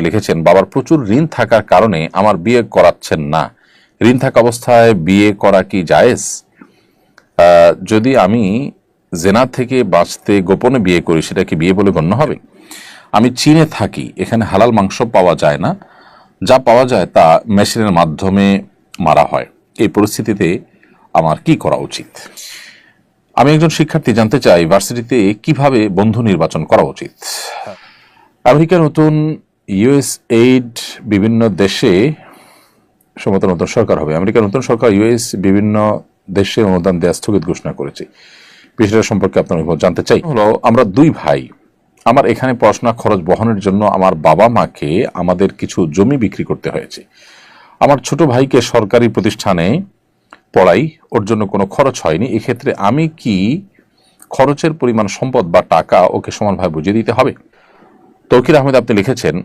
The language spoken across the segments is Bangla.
আপনি লিখেছেন, বাবার প্রচুর ঋণ থাকার কারণে আমার বিয়ে করাচ্ছেন না। ঋণ থাকা অবস্থায় বিয়ে করা কি জায়েজ? যদি আমি জেনা থেকে বাঁচতে গোপনে বিয়ে করি, সেটা কি বিয়ে বলে গণ্য হবে? আমি চীনে থাকি, এখানে হালাল মাংস পাওয়া যায় না। যা পাওয়া যায় তা মেশিনের মাধ্যমে মারা হয়। এই পরিস্থিতিতে আমার কি করা উচিত? আমি একজন শিক্ষার্থী জানতে চাই, ভার্সিটিতে কীভাবে বন্ধু নির্বাচন করা উচিত? আমেরিকার নতুন ইউএস এইড বিভিন্ন দেশে সম্ভবত নতুন সরকার হবে। আমেরিকার নতুন সরকার ইউএস বিভিন্ন দেশে অনুদান দেওয়া স্থগিত ঘোষণা করেছে। বিষয়টা সম্পর্কে আপনার জানতে চাই। হলো আমরা দুই ভাই আমার এখানে পড়াশোনা খরচ বহনের জন্য আমার বাবা মাকে আমাদের কিছু জমি বিক্রি করতে হয়েছে। আমার ছোট ভাইকে সরকারি প্রতিষ্ঠানে পড়াই ওর জন্য কোনো খরচ হয়নি। এক্ষেত্রে আমি কি খরচের পরিমাণ সম্পদ বা টাকা ওকে সমানভাবে বুঝিয়ে দিতে হবে? তৌকির আহমেদ আপনি লিখেছেন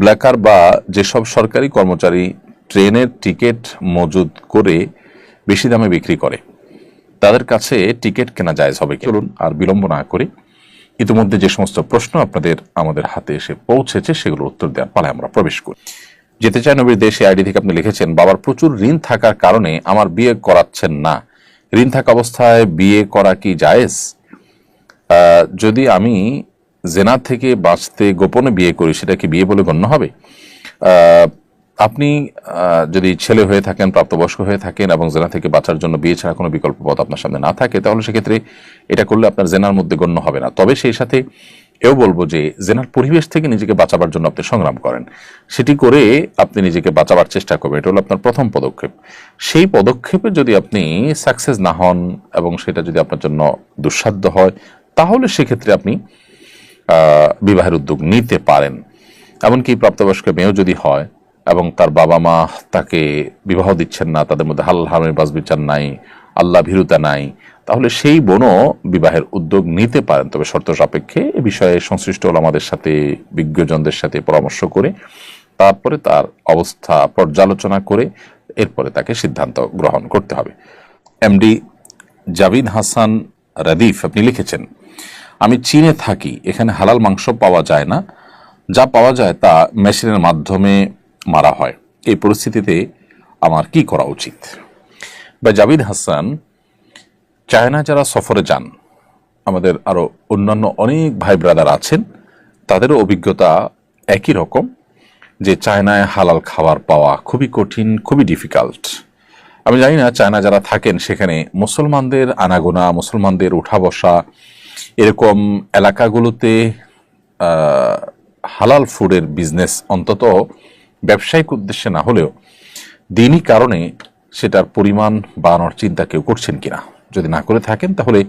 ব্ল্যাকার বা যেসব সরকারি কর্মচারী ট্রেনের টিকিট মজুদ করে বেশি দামে বিক্রি করে, তাদের কাছে টিকিট কেনা জায়জ হবে? চলুন আর বিলম্ব না করে ইতিমধ্যে যে সমস্ত প্রশ্ন আপনাদের আমাদের হাতে এসে পৌঁছেছে, সেগুলোর উত্তর দেওয়ার পালে আমরা প্রবেশ করি। যেতে চাই নবীর দেশে আইডি থেকে আপনি লিখেছেন, বাবার প্রচুর ঋণ থাকার কারণে আমার বিয়ে করাচ্ছেন না। ঋণ থাকা অবস্থায় বিয়ে করা কি জায়েজ? যদি আমি জেনা থেকে বাঁচতে গোপনে বিয়ে করি, সেটা কি বিয়ে বলে গণ্য হবে? আপনি যদি ছেলে হয়ে থাকেন, প্রাপ্তবয়স্ক হয়ে থাকেন এবং জেনা থেকে বাঁচার জন্য বিয়ে ছাড়া কোনো বিকল্প পথ আপনার সামনে না থাকে, তাহলে সেক্ষেত্রে এটা করলে আপনার জেনার মধ্যে গণ্য হবে না। তবে সেই সাথে এও বলব যে, জেনার পরিবেশ থেকে নিজেকে বাঁচাবার জন্য আপনি সংগ্রাম করেন। সেটি করে আপনি নিজেকে বাঁচাবার চেষ্টা করবেন, এটা হলো আপনার প্রথম পদক্ষেপ। সেই পদক্ষেপে যদি আপনি সাকসেস না হন এবং সেটা যদি আপনার জন্য দুঃসাধ্য হয়, তাহলে সেক্ষেত্রে আপনি বিবাহের উদ্যোগ নিতে পারেন। এমনকি প্রাপ্তবয়স্ক মেয়েও যদি হয় এবং তার বাবা মা তাকে বিবাহ দিচ্ছেন না, তাদের মধ্যে হাল হারামের বাস বিচার নাই, আল্লাহ ভীরুতা নাই, তাহলে সেই বোনও বিবাহের উদ্যোগ নিতে পারেন। তবে শর্ত সাপেক্ষে এ বিষয়ে সংশ্লিষ্ট হল আমাদের সাথে, বিজ্ঞজনদের সাথে পরামর্শ করে, তারপরে তার অবস্থা পর্যালোচনা করে এরপরে তাকে সিদ্ধান্ত গ্রহণ করতে হবে। এমডি জাবিদ হাসান রাদিফ, আপনি লিখেছেন আমি চীনে থাকি, এখানে হালাল মাংস পাওয়া যায় না। যা পাওয়া যায় তা মেশিনের মাধ্যমে মারা হয়। এই পরিস্থিতিতে আমার কি করা উচিত? বা জাবিদ হাসান, চায়না যারা সফরে যান, আমাদের আরও অন্যান্য অনেক ভাই ব্রাদার আছেন, তাদেরও অভিজ্ঞতা একই রকম যে চায়নায় হালাল খাবার পাওয়া খুবই কঠিন, খুবই ডিফিকাল্ট আমি জানি না চায়না যারা থাকেন সেখানে মুসলমানদের আনাগোনা, মুসলমানদের উঠা বসা এরকম এলাকাগুলোতে হালাল ফুডের বিজনেস অন্তত ব্যবসায়িক উদ্দেশ্যে না হলেও দিনই কারণে সেটার পরিমাণ বাড়ানোর চিন্তা কেউ করছেন কিনা। যদি না করে থাকেন তাহলে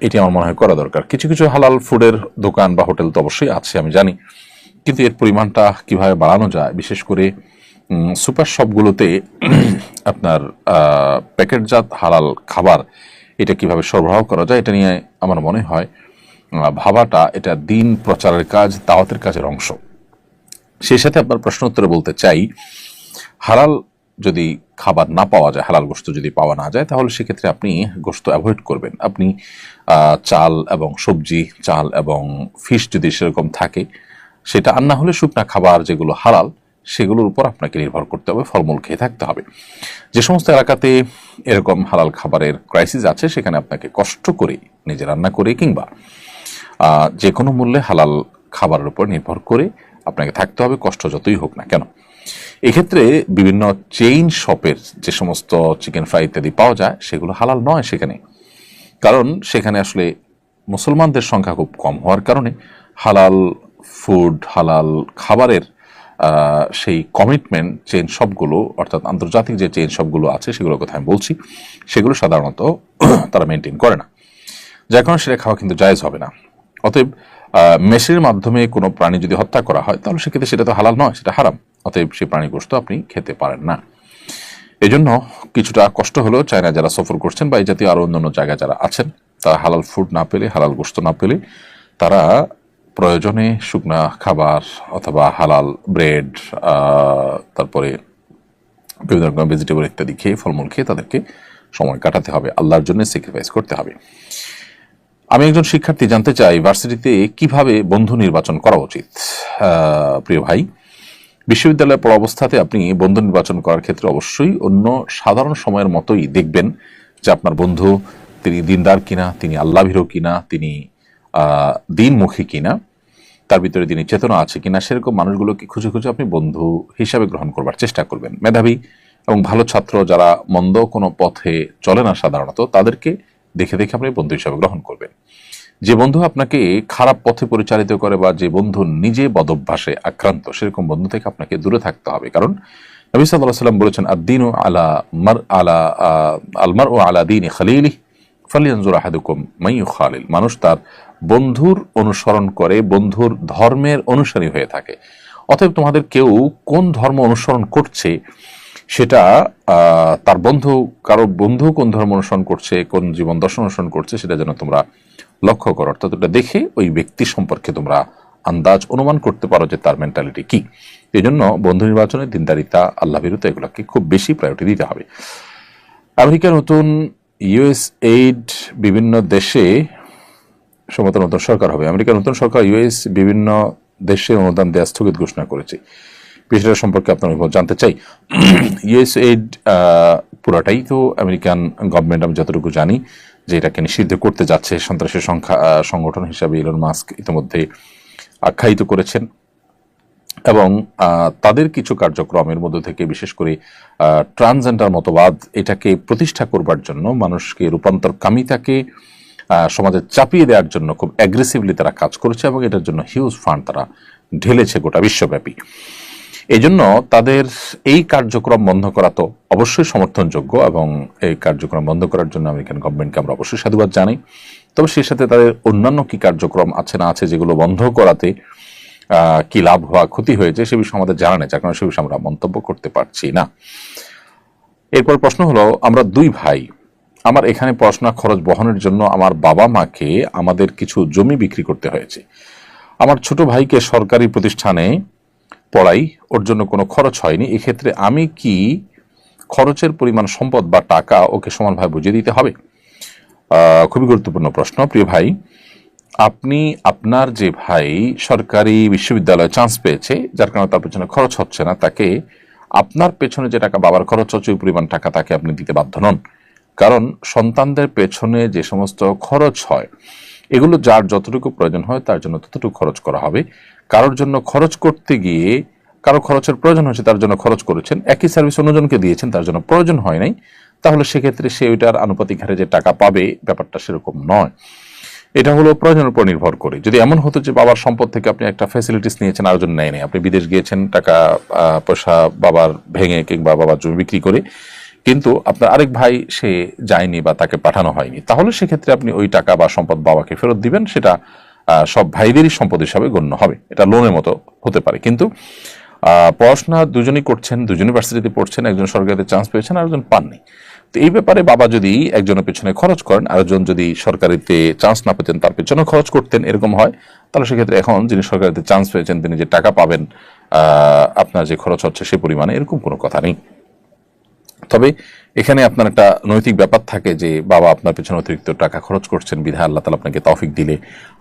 এটি আমার মনে হয় করা দরকার। কিছু কিছু হালাল ফুডের দোকান বা হোটেল তো অবশ্যই আছে, আমি জানি। কিন্তু এর পরিমাণটা কীভাবে বাড়ানো যায়? বিশেষ করে সুপার শপগুলোতে আপনার প্যাকেটজাত হালাল খাবার এটা কীভাবে সরবরাহ করা যায় এটা নিয়ে আমার মনে হয় ভাবাটা এটা দিন প্রচারের কাজ, দাওয়াতের কাজের অংশ। সেই সাথে আপনার প্রশ্ন উত্তরে বলতে চাই, হালাল যদি খাবার না পাওয়া যায়, হালাল গোস্ত যদি পাওয়া না যায়, তাহলে সেক্ষেত্রে আপনি গোস্ত অ্যাভয়েড করবেন। আপনি চাল এবং সবজি, চাল এবং ফিশ যদি সেরকম থাকে, সেটা আর না হলে শুকনা খাবার যেগুলো হালাল সেগুলোর উপর আপনাকে নির্ভর করতে হবে, ফলমূল খেয়ে থাকতে হবে। যে সমস্ত এলাকাতে এরকম হালাল খাবারের ক্রাইসিস আছে, সেখানে আপনাকে কষ্ট করে নিজে রান্না করে কিংবা যে কোনো মূল্যে হালাল খাবারের উপর নির্ভর করে আপনাকে থাকতে হবে, কষ্ট যতই হোক না কেন। এক্ষেত্রে বিভিন্ন চেইন শপের যে সমস্ত চিকেন ফ্রাই ইত্যাদি পাওয়া যায়, সেগুলো হালাল নয় সেখানে। কারণ সেখানে আসলে মুসলমানদের সংখ্যা খুব কম হওয়ার কারণে হালাল ফুড হালাল খাবারের সেই কমিটমেন্ট চেন শপগুলো অর্থাৎ আন্তর্জাতিক যে চেইন শপগুলো আছে, সেগুলোর কথা আমি বলছি, সেগুলো সাধারণত তারা মেনটেন করে না। যার কারণে সেটা খাওয়া কিন্তু জায়েজ হবে না। অতএব মেশিনের মাধ্যমে কোনো প্রাণী যদি হত্যা করা হয়, তাহলে সেক্ষেত্রে সেটা তো হালাল নয়, সেটা হারাম। অতএব সেই প্রাণী গোস্ত আপনি খেতে পারেন না। এজন্য কিছুটা কষ্ট হলেও চায়না যারা সফর করছেন বা এই জাতীয় আরও অন্যান্য জায়গায় যারা আছেন, তারা হালাল ফুড না পেলে, হালাল গোস্ত না পেলে, তারা প্রয়োজনে শুকনা খাবার অথবা হালাল ব্রেড তারপরে বিভিন্ন রকম ভেজিটেবল ইত্যাদি খেয়ে, ফলমূল খেয়ে তাদেরকে সময় কাটাতে হবে। আল্লাহর জন্য স্যাক্রিফাইস করতে হবে। আমি একজন শিক্ষার্থী জানতে চাই ভার্সিটিতে কীভাবে বন্ধু নির্বাচন করা উচিত? প্রিয় ভাই বিশ্ববিদ্যালয়ে পড়া অবস্থাতে আপনি বন্ধু নির্বাচন করার ক্ষেত্রে অবশ্যই অন্য সাধারণ সময়ের মতোই দেখবেন যে আপনার বন্ধু, তিনি দিনদার কিনা, তিনি আল্লাভীরও কিনা, তিনি দিনমুখী কিনা। তার ভিতরে তিনি চেতনা আছে কিনা সেরকম মানুষগুলোকে খুঁজে খুঁজে আপনি বন্ধু হিসাবে গ্রহণ করবার চেষ্টা করবেন। মেধাবী এবং ভালো ছাত্র যারা মন্দ কোনো পথে চলে না সাধারণত, তাদেরকে দেখে দেখে আপনি বন্ধু হিসাবে গ্রহণ করবেন। যে বন্ধু আপনাকে খারাপ পথে পরিচালিত করে বা যে বন্ধু নিজে বদভ্যাসে আক্রান্ত, সেরকম বন্ধু থেকে আপনাকে দূরে থাকতে হবে। কারণ নবী সাল্লাহ সাল্লাম বলেছেন আদিন আলা মার, আলা আলমার ও আলা দিন খালিলি ফালিয়ানজুর আহাদুকুম মাইয়ু খালিল মানুষ তার বন্ধুর অনুসরণ করে, বন্ধুর ধর্মের অনুসারী হয়ে থাকে। অতএব তোমাদের কেউ কোন ধর্ম অনুসরণ করছে, সেটা তার বন্ধু, কারও বন্ধু কোন ধর্ম অনুসরণ করছে, কোন জীবন দর্শন অনুসরণ করছে, সেটা যেন তোমরা লক্ষ্য করো। অর্থাৎ ওটা দেখে ওই ব্যক্তি সম্পর্কে তোমরা আন্দাজ অনুমান করতে পারো যে তার মেন্টালিটি কি। এই জন্য বন্ধু নির্বাচনে দিনদারিতা, আল্লাহ বিরুদ্ধে এগুলোকে খুব বেশি প্রায়োরিটি দিতে হবে। আমেরিকার নতুন ইউএস এইড বিভিন্ন দেশে সম্ভবত নতুন সরকার হবে। আমেরিকার নতুন সরকার ইউএস বিভিন্ন দেশে অনুদান দেওয়া স্থগিত ঘোষণা করেছে। বিষয়টা সম্পর্কে আপনার অভিমত জানতে চাই। ইউএস এইড পুরাটাই তো আমেরিকান গভর্নমেন্ট, আমি যতটুকু জানি যে এটাকে নিষিদ্ধ করতে যাচ্ছে। সন্ত্রাসের সংখ্যা সংগঠন হিসাবে ইলন মাস্ক ইতিমধ্যে আখ্যায়িত করেছেন। এবং তাদের কিছু কার্যক্রমের মধ্যে থেকে বিশেষ করে ট্রান্সজেন্ডার মতবাদ এটাকে প্রতিষ্ঠা করবার জন্য মানুষকে রূপান্তরকামিতাকে সমাজে চাপিয়ে দেওয়ার জন্য খুব অ্যাগ্রেসিভলি তারা কাজ করেছে এবং এটার জন্য হিউজ ফান্ড তারা ঢেলেছে গোটা বিশ্বব্যাপী। এই জন্য তাদের এই কার্যক্রম বন্ধ করা তো অবশ্যই সমর্থনযোগ্য এবং এই কার্যক্রম বন্ধ করার জন্য আমেরিকান গভর্নমেন্টকে আমরা অবশ্যই সাধুবাদ জানাই। তবে সেই সাথে তাদের অন্যান্য কি কার্যক্রম আছে না আছে যেগুলো বন্ধ করাতে কি লাভ হওয়া ক্ষতি হয়েছে সে বিষয়ে আমাদের জানা নেই, যার কারণে সে বিষয়ে আমরা মন্তব্য করতে পারছি না। এরপর প্রশ্ন হলো, আমরা দুই ভাই আমার এখানে পড়াশোনা খরচ বহনের জন্য আমার বাবা মাকে আমাদের কিছু জমি বিক্রি করতে হয়েছে। আমার ছোট ভাইকে সরকারি প্রতিষ্ঠানে পড়াই, ওর জন্য কোনো খরচ হয়নি। এক্ষেত্রে আমি কি খরচের পরিমাণ, সম্পদ বা টাকা ওকে সমানভাবে বুঝিয়ে দিতে হবে? খুবই গুরুত্বপূর্ণ প্রশ্ন, প্রিয় ভাই। আপনি, আপনার যে ভাই সরকারি বিশ্ববিদ্যালয়ে চান্স পেয়েছে, যার কারণে তার পেছনে খরচ হচ্ছে না, তাকে আপনার পেছনে যে টাকা বাবার খরচ হচ্ছে, ওই পরিমাণ টাকা তাকে আপনি দিতে বাধ্য নন। কারণ সন্তানদের পেছনে যে সমস্ত খরচ হয়, এগুলো যার যতটুকু প্রয়োজন হয় তার জন্য ততটুকু খরচ করা হবে। কারোর জন্য খরচ করতে গিয়ে কারও খরচের প্রয়োজন হয়েছে তার জন্য খরচ করেছেন, একই সার্ভিস অন্যজনকে দিয়েছেন, তার জন্য প্রয়োজন হয় নাই, তাহলে সেক্ষেত্রে সে ওইটার আনুপাতিক হারে যে টাকা পাবে ব্যাপারটা সেরকম নয়। এটা হলো প্রয়োজনের উপর নির্ভর করে। যদি এমন হতো যে বাবার সম্পদ থেকে আপনি একটা ফ্যাসিলিটিস নিয়েছেন আরেকজন নেয় আপনি বিদেশ গিয়েছেন, টাকা পয়সা বাবার ভেঙে কিংবা বাবার জমি বিক্রি করে কিন্তু আপনার আরেক ভাই, সে যায়নি বা তাকে পাঠানো হয়নি। তাহলে সেক্ষেত্রে আপনি ওই টাকা বা সম্পদ বাবাকে ফেরত দিবেন, সেটা সব ভাইদেরই সম্পদ হিসাবে গণ্য হবে। এটা লোনের মতো হতে পারে। কিন্তু পড়াশোনা দুজনই করছেন, দুজন ইউনিভার্সিটিতে পড়ছেন, একজন সরকারিতে চান্স পেয়েছেন আরেকজন পাননি। তো এই ব্যাপারে বাবা যদি একজনের পেছনে খরচ করেন, আরেকজন যদি সরকারিতে চান্স না পেতেন, তার পেছনে খরচ করতেন, এরকম হয়, তাহলে সেক্ষেত্রে এখন যিনি সরকারিতে চান্স পেয়েছেন, তিনি যে টাকা পাবেন আপনার যে খরচ হচ্ছে সে পরিমাণে, এরকম কোনো কথা নেই। তবে এখানে আপনার একটা নৈতিক ব্যাপার থাকে যে বাবা আপনার পেছনে অতিরিক্ত টাকা খরচ করছেন, বিধায় আল্লাহ তালা আপনাকে তফিক দিলে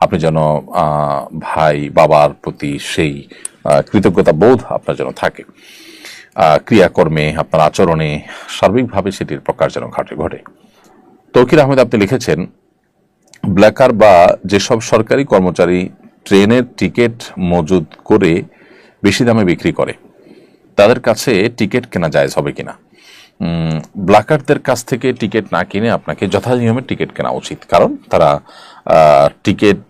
আপনি যেন ভাই, বাবার প্রতি সেই কৃতজ্ঞতা বোধ আপনার যেন থাকে। ক্রিয়াকর্মে, আপনার আচরণে, সার্বিকভাবে সেটির প্রকাশ যেন ঘটে ঘটে। তৌকির আহমেদ আপনি লিখেছেন, ব্ল্যাকার বা যেসব সরকারি কর্মচারী ট্রেনের টিকিট মজুদ করে বেশি দামে বিক্রি করে, তাদের কাছে টিকিট কেনা জায়েজ হবে কিনা? উম, ব্ল্যাকারদের কাছ থেকে টিকিট না কিনে আপনাকে যথানিয়মে টিকিট কেনা উচিত। কারণ তারা টিকিট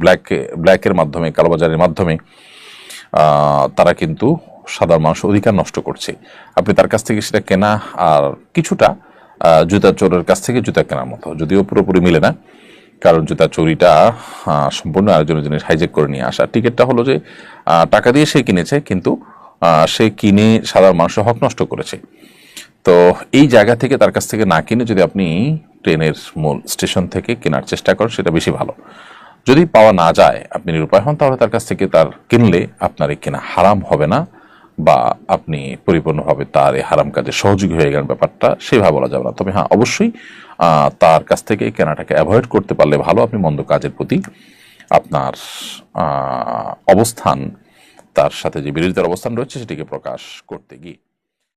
ব্ল্যাক ব্ল্যাকের মাধ্যমে কালোবাজারের মাধ্যমে তারা কিন্তু সাধারণ মানুষ অধিকার নষ্ট করছে। আপনি তার কাছ থেকে সেটা কেনা আর কিছুটা জুতা চোরের কাছ থেকে জুতা কেনার মতো। যদিও পুরোপুরি মিলে না কারণ জুতা চুরিটা সম্পূর্ণ আরেকজনের জিনিস হাইজেক করে নিয়ে আসা। টিকিটটা হলো যে টাকা দিয়ে সে কিনেছে কিন্তু সে কিনে সাধারণ মানুষের হক নষ্ট করেছে। তো এই জায়গা থেকে তার কাছ থেকে না কিনে যদি আপনি ট্রেনের মূল স্টেশন থেকে কেনার চেষ্টা করেন, সেটা বেশি ভালো। যদি পাওয়া না যায়, আপনি নিরুপায় হন, তাহলে তার কাছ থেকে তার কিনলে আপনার এই কেনা হারাম হবে না বা আপনি পরিপূর্ণভাবে তার এই হারাম কাজে সহযোগী হয়ে গেলেন ব্যাপারটা, সেভাবে বলা যাবে না। তবে হ্যাঁ অবশ্যই তার কাছ থেকে কেনাটাকে অ্যাভয়েড করতে পারলে ভালো। আপনি মন্দ কাজের প্রতি আপনার অবস্থান তার সাথে যে বিরোধিতার অবস্থান রয়েছে সেটিকে প্রকাশ করতে গিয়ে।